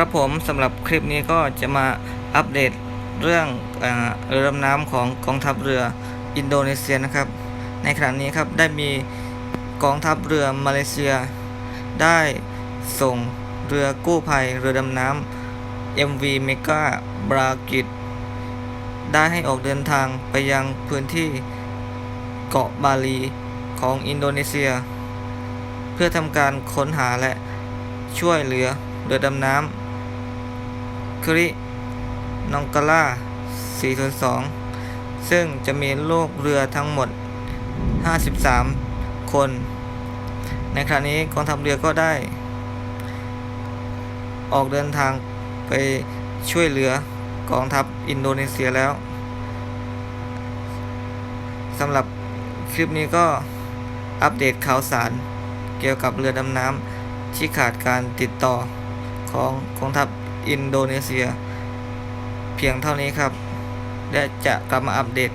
ครับผมสำหรับคลิปนี้ก็จะมาอัปเดตเรื่องเรือดำน้ำของกองทัพเรืออินโดนีเซียนะครับ ในขณะนี้ครับได้มีกองทัพเรือมาเลเซีย ได้ส่งเรือกู้ภัยเรือดำน้ำ MV Mega b r a k i t ได้ให้ออกเดินทางไปยังพื้นที่เกาะบาลีของอินโดนีเซีย เพื่อทำการค้นหาและช่วยเหลือเรือดำน้ำ ครินองกาล่า402 ซึ่งจะมีลูกเรือทั้งหมด 53 คน ในขณะนี้กองทัพเรือก็ได้ ออกเดินทางไปช่วยเหลือกองทัพอินโดนีเซียแล้วสำหรับคลิปนี้ก็อัปเดตข่าวสารเกี่ยวกับเรือดำน้ำที่ขาดการติดต่อของกองทัพ อินโดนีเซีย เพียงเท่านี้ครับ และจะกลับมาอัปเดต